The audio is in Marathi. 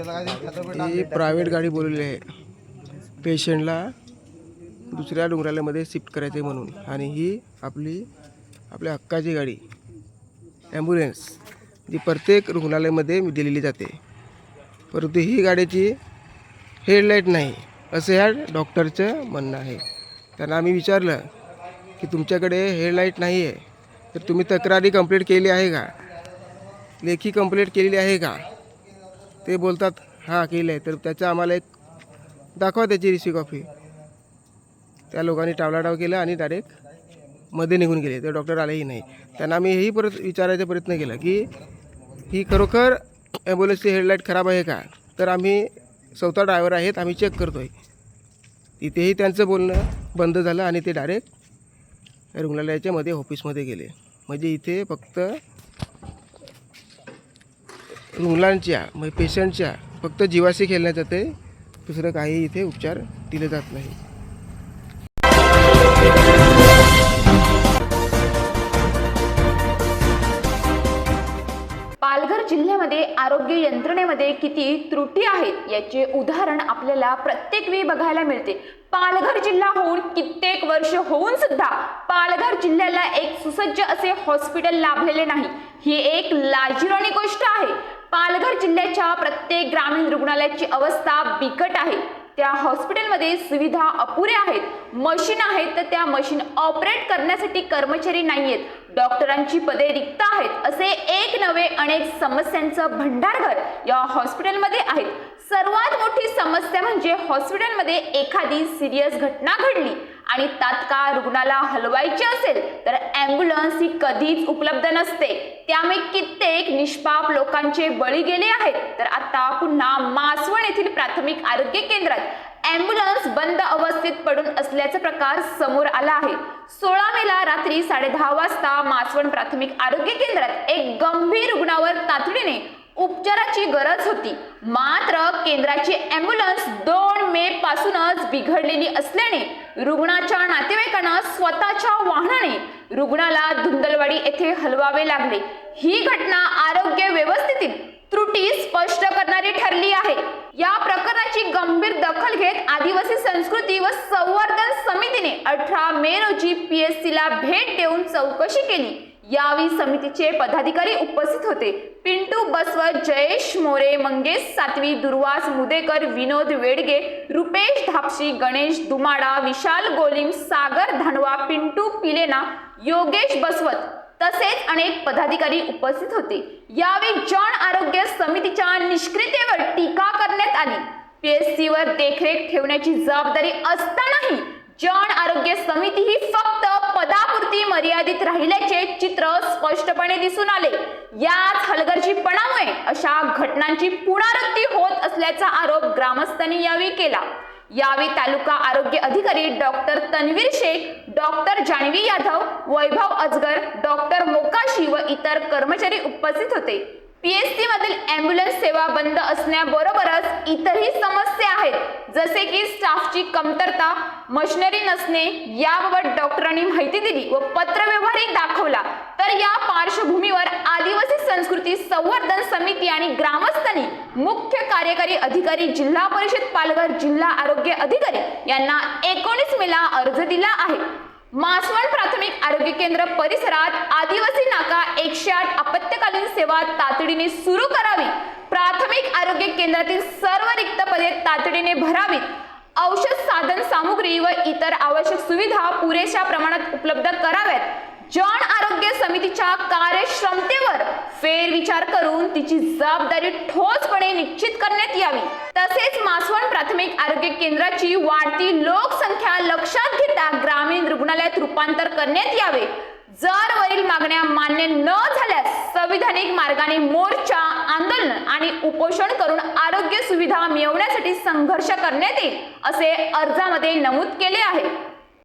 ही प्रायव्हेट गाडी बोलवली आहे. पेशंटला दुसऱ्या रुग्णालयामध्ये शिफ्ट करायचं आहे म्हणून. आणि ही आपली आपल्या हक्काची गाडी. ॲम्ब्युलन्स जी प्रत्येक रुग्णालयामध्ये दिलेली जाते. परंतु ही गाडीची हेडलाईट नाही असं ह्या डॉक्टरचं म्हणणं आहे. त्यांना आम्ही विचारलं की तुमच्याकडे हेडलाईट नाही आहे तर तुम्ही तक्रारी कंप्लीट केली आहे का? लेखी कंप्लीट केलेली आहे का? ते बोलतात हां केलं आहे तर त्याचं आम्हाला एक दाखवा त्याची रिसी कॉफी त्या लोकांनी टावलाटाव केला आणि डायरेक्टमध्ये निघून गेले. तर डॉक्टर आलेही नाही. त्यांना आम्ही हेही परत विचारायचा प्रयत्न केला की ही खरोखर ॲम्ब्युलन्सची हेडलाईट खराब आहे का? तर आम्ही स्वतः ड्रायव्हर आहेत आम्ही चेक करतो आहे तिथेही त्यांचं बोलणं बंद झालं आणि ते डायरेक्ट रुग्णालयाच्या मध्ये ऑफिसमध्ये गेले. म्हणजे इथे फक्त मुलांच्या म्हणजे पेशंटच्या फक्त जीवाशी खेळण्यात जाते दुसरं काही इथे उपचार दिले जात नाही. पालघर जिल्ह्यामध्ये आरोग्य यंत्रणेमध्ये किती त्रुटी आहेत याचे उदाहरण आपल्याला प्रत्येक वेळी बघायला मिळते. पालघर जिल्हा होऊन कित्येक वर्ष होऊन सुद्धा पालघर जिल्ह्याला एक सुसज्ज असे हॉस्पिटल लाभलेले नाही. ही एक लाजिरवाणी गोष्ट आहे. पालघर जिल्ह्याच्या प्रत्येक ग्रामीण रुग्णालयाची अवस्था बिकट आहे. त्या हॉस्पिटलमध्ये सुविधा अपुऱ्या आहेत. मशीन आहेत तर त्या मशीन ऑपरेट करण्यासाठी कर्मचारी नाही आहेत डॉक्टरांची पदे रिक्त आहेत असे एक नवे अनेक समस्यांचं भंडारघर या हॉस्पिटलमध्ये आहेत. सर्वात मोठी समस्या म्हणजे हॉस्पिटलमध्ये एखादी सिरियस घटना घडली. आणि तात्काळ रुग्णाला हलवायची असेल तर ॲम्ब्युलन्स ही कधीच उपलब्ध नसते. त्यामुळे कित्येक निष्पाप लोकांचे बळी गेले आहेत. तर आता पुन्हा मासवण येथील प्राथमिक आरोग्य केंद्रात ॲम्ब्युलन्स बंद अवस्थेत पडून असल्याचा प्रकार समोर आला आहे. सोळा मेला रात्री साडेदहा वाजता मासवण प्राथमिक आरोग्य केंद्रात एक गंभीर रुग्णावर तातडीने उपचाराची गरज होती. मात्र केंद्राची ॲम्ब्युलन्स दोन मे पासूनच बिघडलेली असल्याने रुग्णाच्या नातेवाईकांना स्वतःच्या वाहनाने रुग्णाला धुंदलवाडी येथे हलवावे लागले. ही घटना आरोग्य व्यवस्थेतील त्रुटी स्पष्ट करणारी ठरली आहे. या प्रकरणाची गंभीर दखल घेत आदिवासी संस्कृती व संवर्धन समितीने अठरा मे रोजी पीएससी ला भेट देऊन चौकशी केली. यावेळी समितीचे पदाधिकारी उपस्थित होते. पिंटू बसवत जयेश मोरे मंगेश सातवी दुर्वास मुदेकर विनोद वेडगे रुपेश धापशी गणेश दुमाडा विशाल गोलिम सागर धानवा पिंटू पिलेना योगेश बसवत तसेच अनेक पदाधिकारी उपस्थित होते. यावेळी जन आरोग्य समितीच्या निष्क्रियतेवर टीका करण्यात आली. पीएससी वर देखरेख ठेवण्याची जबाबदारी असतानाही जन आरोग्य समिती ही फक्त पदापुरती मर्यादित राहिल्याचे चित्र स्पष्टपणे दिसून आले. याच हलगर्जीपणामुळे अशा घटनांची पुनरावृत्ती होत असल्याचा आरोप ग्रामस्थांनी यावेळी केला. यावेळी तालुका आरोग्य अधिकारी doctor Tanveer Shaikh doctor Janhavi Yadav Vaibhav Ajgar doctor Mokashi व इतर कर्मचारी उपस्थित होते. पीएससी मधील ॲम्ब्युलन्स सेवा बंद असण्याबरोबरच इतरही समस्या आहेत. जसे की स्टाफची कमतरता मशिनरी नसणे याबाबत डॉक्टरांनी माहिती दिली व पत्रव्यवहारही दाखवला. तर या पार्श्वभूमीवर आदिवासी संस्कृती संवर्धन समिती आणि ग्रामस्थांनी मुख्य कार्यकारी अधिकारी जिल्हा परिषद पालघर जिल्हा आरोग्य अधिकारी यांना एकोणीस मेला अर्ज दिला आहे. मासवण प्राथमिक आरोग्य केंद्र परिसरात आदिवासी नाका एकशे आठ आपत्कालीन सेवा तातडीने सुरू करावी. प्राथमिक आरोग्य केंद्रातील सर्व रिक्त पदे तातडीने भरावीत. औषध साधन सामुग्री व इतर आवश्यक सुविधा पुरेशा प्रमाणात उपलब्ध कराव्यात. जन आरोग्य समितीच्या कार्यक्षमतेवर फेरविचार करून तिची जबाबदारी ठोसपणे निश्चित करण्यात यावी. तसेच मासवण प्राथमिक आरोग्य केंद्राची वाढती लोकसंख्या लक्षात घेता ग्रामीण रुग्णालयात रूपांतर करण्यात यावे. जर वरील मागण्या मान्य न झाल्यास संविधानिक मार्गाने मोर्चा आंदोलन आणि उपोषण करून आरोग्य सुविधा मिळवण्यासाठी संघर्ष करण्यात येईल असे अर्जामध्ये नमूद केले आहे.